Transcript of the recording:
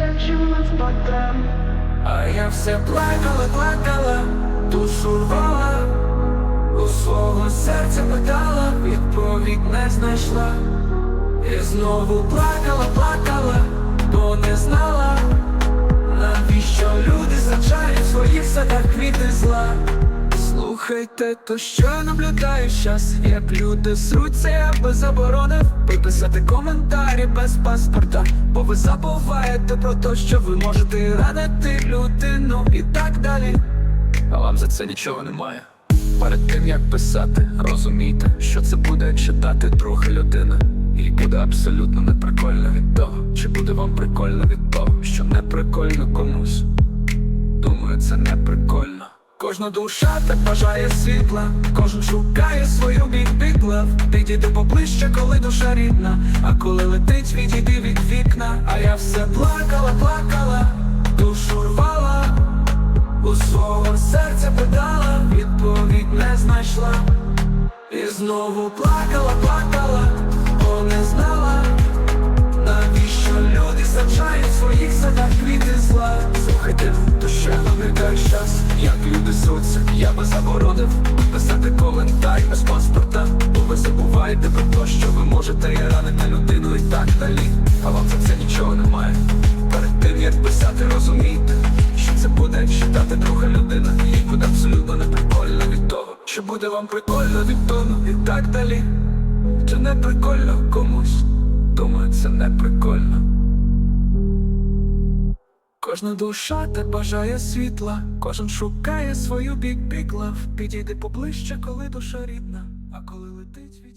несечі ми впадем. А я все плакала, плакала, душу рвала, у свого серця питала, відповідь не знайшла. І знову плакала, плакала, бо не знала, навіщо люди саджають в своїх садах квіти зла. То що я наблюдаю щас, як люди сруться, я би заборонив Підписати коментарі без паспорта, бо ви забуваєте про те, що ви можете ранити людину і так далі. А вам за це нічого немає. Перед тим як писати, розумійте, що це буде читати друга людина. І буде абсолютно неприкольно від того, чи буде вам прикольно від того, що не прикольно комусь. Кожна душа так бажає світла, кожен шукає свою бік пікла. Підійди поближче, коли душа рідна, а коли летить, відійди від вікна. А я все плакала, плакала, душу рвала, у свого серця питала, відповідь не знайшла. І знову плакала, плакала, то ще наблюдаю щас, як люди суться, я би заборонив писати коментар без паспорта, бо ви забуваєте про те, що ви можете і ранити людину і так далі. А вам за це нічого немає. Перед тим як писати, розумійте, що це буде читати друга людина, і буде абсолютно не прикольно від того, що буде вам прикольно від тону і так далі. Чи не прикольно комусь? Думаю, це не прикольно. Кожна душа так бажає світла, кожен шукає свою бік-бік лав Підійди поближче, коли душа рідна, а коли летить.